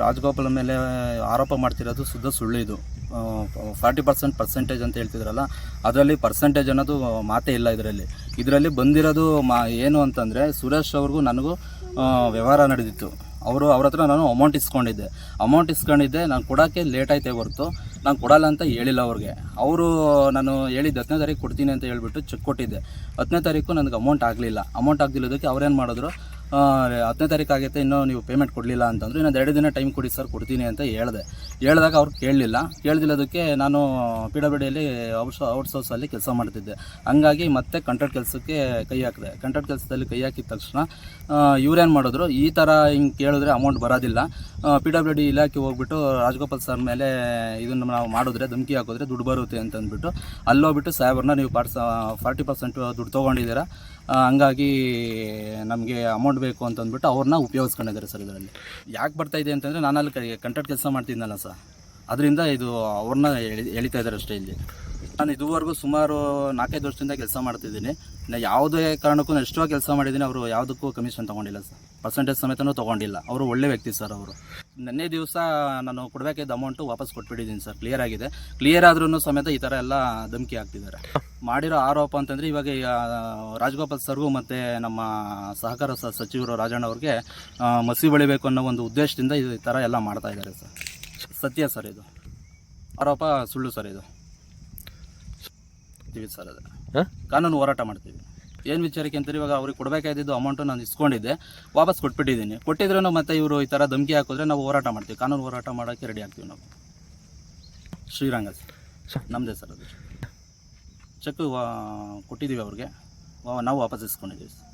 ರಾಜಗೋಪಾಲ ಮೇಲೆ ಆರೋಪ ಮಾಡ್ತಿರೋದು ಶುದ್ಧ ಸುಳ್ಳು ಇದು ಫಾರ್ಟಿ ಪರ್ಸೆಂಟ್ ಪರ್ಸೆಂಟೇಜ್ ಅಂತ ಹೇಳ್ತಿದ್ರಲ್ಲ, ಅದರಲ್ಲಿ ಪರ್ಸೆಂಟೇಜ್ ಅನ್ನೋದು ಮಾತೇ ಇಲ್ಲ ಇದರಲ್ಲಿ. ಇದರಲ್ಲಿ ಬಂದಿರೋದು ಮಾ, ಏನು ಅಂತಂದರೆ ಸುರೇಶ್ ಅವ್ರಿಗೂ ನನಗೂ ವ್ಯವಹಾರ ನಡೆದಿತ್ತು. ಅವರು ಅವ್ರ ಹತ್ರ ನಾನು ಅಮೌಂಟ್ ಇಸ್ಕೊಂಡಿದ್ದೆ. ಅಮೌಂಟ್ ಇಸ್ಕೊಂಡಿದ್ದೆ, ನಾನು ಕೊಡೋಕ್ಕೆ ಲೇಟ್ ಆಯ್ತೇ ಹೊರತು, ನಾನು ಕೊಡಲ್ಲ ಅಂತ ಹೇಳಿಲ್ಲ ಅವ್ರಿಗೆ. ಅವರು ನಾನು ಹೇಳಿದ್ದು ಹತ್ತನೇ ತಾರೀಕು ಕೊಡ್ತೀನಿ ಅಂತ ಹೇಳ್ಬಿಟ್ಟು ಚೆಕ್ ಕೊಟ್ಟಿದ್ದೆ. ಹತ್ತನೇ ತಾರೀಕು ನನಗೆ ಅಮೌಂಟ್ ಆಗಲಿಲ್ಲ. ಅಮೌಂಟ್ ಆಗದಿಲ್ಲದಕ್ಕೆ ಅವ್ರೇನು ಮಾಡಿದ್ರು? ಹತ್ತನೇ ತಾರೀಕು ಆಗುತ್ತೆ ಇನ್ನೂ ನೀವು ಪೇಮೆಂಟ್ ಕೊಡಲಿಲ್ಲ ಅಂತಂದ್ರು, ಇನ್ನೊಂದು ಎರಡು ದಿನ ಟೈಮ್ ಕೊಡಿ ಸರ್ ಕೊಡ್ತೀನಿ ಅಂತ ಹೇಳಿದೆ. ಹೇಳಿದಾಗ ಅವ್ರು ಕೇಳಲಿಲ್ಲ. ಕೇಳ್ದಿಲ್ಲದಕ್ಕೆ ನಾನು ಪಿ ಡಬ್ಲ್ಯೂ ಡಿಯಲ್ಲಿ ಔಟ್ಸ್ ಔಟ್ಸೋರ್ಸಲ್ಲಿ ಕೆಲಸ ಮಾಡ್ತಿದ್ದೆ. ಹಂಗಾಗಿ ಮತ್ತೆ ಕಂಟ್ರಾಕ್ಟ್ ಕೆಲಸಕ್ಕೆ ಕೈ ಹಾಕಿದೆ. ಕಂಟ್ರಾಕ್ಟ್ ಕೆಲಸದಲ್ಲಿ ಕೈ ಹಾಕಿದ ತಕ್ಷಣ ಇವ್ರೇನು ಮಾಡಿದ್ರು, ಈ ಥರ ಹಿಂಗೆ ಕೇಳಿದ್ರೆ ಅಮೌಂಟ್ ಬರೋದಿಲ್ಲ. ಪಿ ಡಬ್ಲ್ಯೂ ಡಿ ಇಲಾಖೆ ಹೋಗ್ಬಿಟ್ಟು ರಾಜಗೋಪಾಲ್ ಸರ್ ಮೇಲೆ ಇದನ್ನು ನಾವು ಮಾಡಿದ್ರೆ, ಧಮಕಿ ಹಾಕಿದ್ರೆ ದುಡ್ಡು ಬರುತ್ತೆ ಅಂತ ಅಂದ್ಬಿಟ್ಟು ಅಲ್ಲೋಗ್ಬಿಟ್ಟು ಸಾಹೇಬ್ರನ್ನ ನೀವು ಪಾರ್ಟ್ಸ್ ಫಾರ್ಟಿ ಪರ್ಸೆಂಟ್ ದುಡ್ಡು ತೊಗೊಂಡಿದ್ದೀರಾ ಹಂಗಾಗಿ ನಮಗೆ ಅಮೌಂಟ್ ಬೇಕು ಅಂತ ಅಂದ್ಬಿಟ್ಟು ಅವ್ರನ್ನ ಉಪಯೋಗಿಸ್ಕೊಂಡಿದ್ದಾರೆ ಸರ್ ಇದರಲ್ಲಿ. ಯಾಕೆ ಬರ್ತಾ ಇದೆ ಅಂತಂದರೆ ನಾನು ಅಲ್ಲಿ ಕಂಟ್ರಾಕ್ಟ್ ಕೆಲಸ ಮಾಡ್ತಿದ್ದನಲ್ಲ ಸರ್. ಅದರಿಂದ ಇದು ಅವ್ರನ್ನ ಎಳಿ, ಎಳಿತಾ ಇದ್ದಾರೆ ಅಷ್ಟೇ ಇಲ್ಲಿ. ನಾನು ಇದುವರೆಗೂ ಸುಮಾರು ನಾಲ್ಕೈದು ವರ್ಷದಿಂದ ಕೆಲಸ ಮಾಡ್ತಿದ್ದೀನಿ. ನಾ ಯಾವುದೇ ಕಾರಣಕ್ಕೂ ನಾನು ಎಷ್ಟೋ ಕೆಲಸ ಮಾಡಿದ್ದೀನಿ, ಅವರು ಯಾವುದಕ್ಕೂ ಕಮಿಷನ್ ತೊಗೊಂಡಿಲ್ಲ ಸರ್. ಪರ್ಸೆಂಟೇಜ್ ಸಮೇತನೂ ತೊಗೊಂಡಿಲ್ಲ. ಅವರು ಒಳ್ಳೆ ವ್ಯಕ್ತಿ ಸರ್ ಅವರು. ನೆನ್ನೆ ದಿವಸ ನಾನು ಕೊಡಬೇಕಿದ್ದ ಅಮೌಂಟು ವಾಪಸ್ ಕೊಟ್ಬಿಟ್ಟಿದ್ದೀನಿ ಸರ್. ಕ್ಲಿಯರ್ ಆಗಿದೆ. ಕ್ಲಿಯರ್ ಆದ್ರೂ ಸಮೇತ ಈ ಥರ ಎಲ್ಲ ಧಮಕಿ ಹಾಕ್ತಿದ್ದಾರೆ. ಮಾಡಿರೋ ಆರೋಪ ಅಂತಂದರೆ ಇವಾಗ ರಾಜಗೋಪಾಲ್ ಸರ್ಗೂ ಮತ್ತು ನಮ್ಮ ಸಹಕಾರ ಸಚಿವರು ರಾಜಣ್ಣ ಅವ್ರಿಗೆ ಮಸಿ ಬೆಳಿಬೇಕು ಅನ್ನೋ ಒಂದು ಉದ್ದೇಶದಿಂದ ಈ ಥರ ಎಲ್ಲ ಮಾಡ್ತಾ ಇದ್ದಾರೆ ಸರ್. ಸತ್ಯ ಸರ್ ಇದು. ಆರೋಪ ಸುಳ್ಳು ಸರ್ ಇದು. ಇದ್ದೀವಿ ಸರ್ ಅದು. ಹಾಂ? ಕಾನೂನು ಹೋರಾಟ ಮಾಡ್ತೀವಿ. ಏನು ವಿಚಾರಕ್ಕೆ ಅಂತಾರೆ? ಇವಾಗ ಅವ್ರಿಗೆ ಕೊಡಬೇಕಾಗಿದ್ದು ಅಮೌಂಟು ನಾನು ಇಸ್ಕೊಂಡಿದ್ದೆ. ವಾಪಸ್ ಕೊಟ್ಬಿಟ್ಟಿದ್ದೀನಿ. ಕೊಟ್ಟಿದ್ರೂ ಮತ್ತೆ ಇವರು ಈ ಥರ ಧಮಕಿ ಹಾಕಿದ್ರೆ ನಾವು ಹೋರಾಟ ಮಾಡ್ತೀವಿ. ಕಾನೂನು ಹೋರಾಟ ಮಾಡೋಕ್ಕೆ ರೆಡಿ ಆಗ್ತೀವಿ ನಾವು. ಶ್ರೀರಂಗ ಸರ್. ನಮ್ಮದೇ ಸರ್ ಅದು. ಚೆಕ್ ಕೊಟ್ಟಿದ್ದೀವಿ ಅವ್ರಿಗೆ. ನಾವು ವಾಪಸ್ ಇಸ್ಕೊಂಡಿದ್ದೀವಿ ಸರ್.